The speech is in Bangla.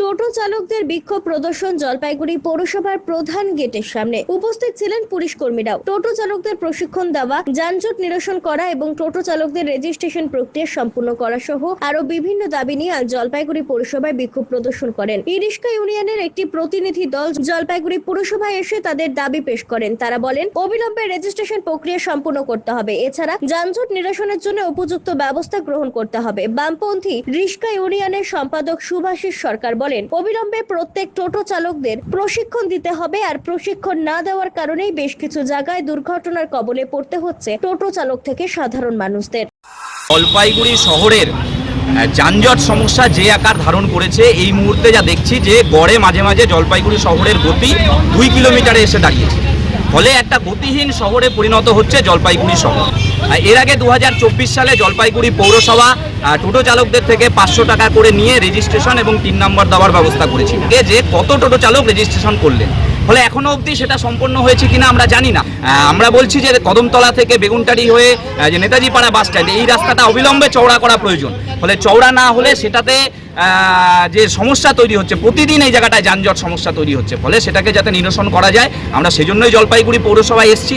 টোটো চালকদের বিক্ষোভ প্রদর্শন জলপাইগুড়ি পৌরসভার প্রধান গেটের সামনে। উপস্থিত ছিলেন পুলিশ কর্মীরাও। টোটো চালকদের প্রশিক্ষণ দেওয়া, যানজট নিরসন করা এবং টোটো চালকদের রেজিস্ট্রেশন প্রক্রিয়া সম্পূর্ণ করা সহ আরও বিভিন্ন দাবি নিয়ে আজ জলপাইগুড়ি পৌরসভায় বিক্ষোভ প্রদর্শন করেন। ইরিশকা ইউনিয়নের একটি প্রতিনিধি দল জলপাইগুড়ি পুরসভায় এসে তাদের দাবি পেশ করেন। তারা বলেন, অবিলম্বে রেজিস্ট্রেশন প্রক্রিয়া সম্পূর্ণ করতে হবে। এছাড়া যানজট নিরসনের জন্য উপযুক্ত ব্যবস্থা গ্রহণ করতে হবে। বামপন্থী রিস্কা ইউনিয়নের সম্পাদক সুভাষিস সরকার বলেন অবিলম্বে প্রত্যেক টোটো চালকদের প্রশিক্ষণ দিতে হবে আর প্রশিক্ষণ না দেওয়ার কারণেই বেশ কিছু জায়গায় দুর্ঘটনার কবলে পড়তে হচ্ছে টোটো চালক থেকে সাধারণ মানুষদের। জলপাইগুড়ি শহরের যানজট সমস্যা যে আকার ধারণ করেছে, এই মুহূর্তে যা দেখছি যে গড়ে মাঝে মাঝে জলপাইগুড়ি শহরের গতি দুই কিলোমিটারে এসে দাঁড়িয়েছে। ফলে একটা গতিহীন শহরে পরিণত হচ্ছে জলপাইগুড়ি শহর। এর আগে দু হাজার চব্বিশ সালে জলপাইগুড়ি পৌরসভা টোটো চালকদের থেকে পাঁচশো টাকা করে নিয়ে রেজিস্ট্রেশন এবং তিন নম্বর দেওয়ার ব্যবস্থা করেছিল এ যে কত টোটো চালক রেজিস্ট্রেশন করলেন, ফলে এখনও অবধি সেটা সম্পন্ন হয়েছে কিনা আমরা জানি না। আমরা বলছি যে কদমতলা থেকে বেগুনটারি হয়ে যে নেতাজি পাড়া বাস স্ট্যান্ড, এই রাস্তাটা অবিলম্বে চওড়া করা প্রয়োজন। ফলে চওড়া না হলে সেটাতে যে সমস্যা তৈরি হচ্ছে, প্রতিদিন এই জায়গাটায় যানজট সমস্যা তৈরি হচ্ছে। ফলে সেটাকে যাতে নিরসন করা যায়, আমরা সেজন্যই জলপাইগুড়ি পৌরসভায় এসেছি।